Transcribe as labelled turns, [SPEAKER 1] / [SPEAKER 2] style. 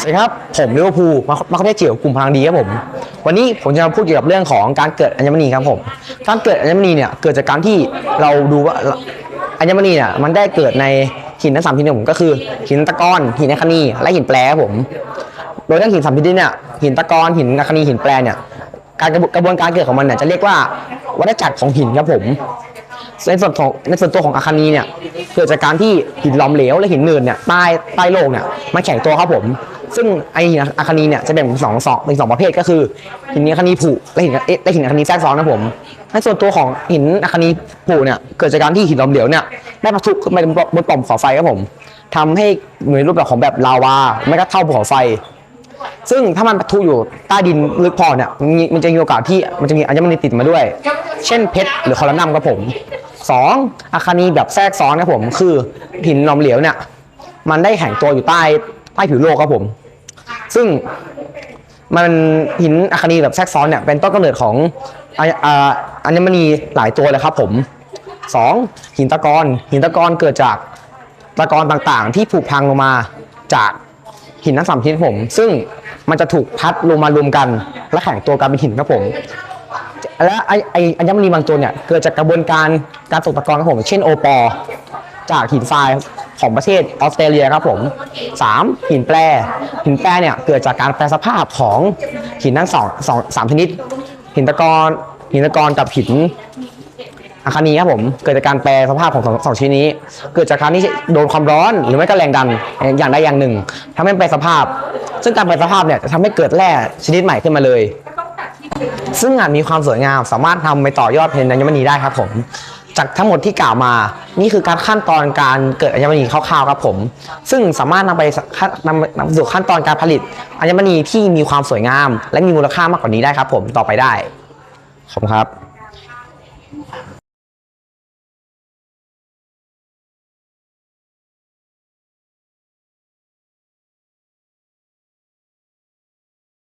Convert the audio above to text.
[SPEAKER 1] สวัสดีครับ ผมลิเวอร์พูลมามาคาเฟ่เจียวกลุ่มพลังดีครับผม วันนี้ผมจะมาพูดเกี่ยวกับเรื่องของการเกิดอัญมณีครับผม การเกิดอัญมณีเนี่ยเกิดจากการที่เราดูว่าอัญมณีเนี่ยมันได้เกิดในหินทั้งสามชนิดผมก็คือ หินตะกอนหินอัคนีและหินแปรครับผม โดยทั้งหินสามชนิดเนี่ยหินตะกอนหินอัคนีหินแปรเนี่ยการกระบวนการเกิดของมันเนี่ยจะเรียกว่าวัฏจักรของหินครับผม ในส่วนของในส่วนตัวของอาคานีเนี่ยเกิดจากการที่หินหลอมเหลวและหินหนืดเนี่ยใต้ใต้โลกเนี่ยมันแข็งตัวครับผม ซึ่งไอหินอาคานีเนี่ยจะแบ่งเป็นสองสองเป็นสองประเภทก็คือ หินอาคานีผุและหินเอและหินอาคานีแทรกซ้อนนะผมในส่วนตัวของหินอาคานีผุเนี่ยเกิดจากการที่หินหลอมเหลวเนี่ยได้ปะทุขึ้นมาบนปล่องเขาไฟครับผมทำให้เหมือนรูปแบบของแบบลาวาไม่ก็เท่าภูเขาไฟ ซึ่งถ้ามันปะทุอยู่ใต้ดินลึกพอเนี่ยมันมีมันจะมีโอกาสที่มันจะมีอัญมณีติดมาด้วย เช่นเพชรหรือคอลัมนัมครับผมสองอาคานีแบบแทรกซ้อนครับผม คือหินหลอมเหลวเนี่ยมันได้แข็งตัวอยู่ใต้ใต้ผิวโลกครับผม ซึ่งมันหินอาคานีแบบแทรกซ้อนเนี่ยเป็นต้นกำเนิดของอัญมณีหลายตัวเลยครับผมสองหินตะกอนหินตะกอนเกิดจากตะกอนต่างๆ ที่ผุพังลงมาจากหินทั้งสามชนิดผม ซึ่ง มันจะถูกพัดลงมารวมกัน และแข็งตัวกลายเป็นหินครับผม และไอไออัญมณีบางตัวเนี่ยเกิดจากกระบวนการการตกตะกอนครับผม เช่นโอปอลจากหินทรายของประเทศออสเตรเลียครับผม 3. หินแปรหินแปรเนี่ยเกิดจากการแปรสภาพของหินทั้งสองสองสามชนิด หินตะกอนหินตะกอนกับหิน อาคานีครับผม เกิดจากการแปรสภาพของสองสองชนิดนี้ เกิดจากการที่โดนความร้อนหรือไม่ก็แรงดันอย่างใดอย่างหนึ่งทำให้แปรสภาพ ซึ่งการแปรสภาพเนี่ยจะทำให้เกิดแร่ชนิดใหม่ขึ้นมาเลย ซึ่งอาจมีความสวยงาม สามารถทำไปต่อยอดเป็นอัญมณีได้ครับผม จากทั้งหมดที่กล่าวมา นี่คือการขั้นตอนการเกิดอัญมณีคร่าวๆครับผม ซึ่งสามารถนำไปขั้นนำนำสู่ขั้นตอนการผลิตอัญมณีที่มีความสวยงาม และมีมูลค่ามากกว่านี้ได้ครับผมต่อไปได้ขอบคุณครับ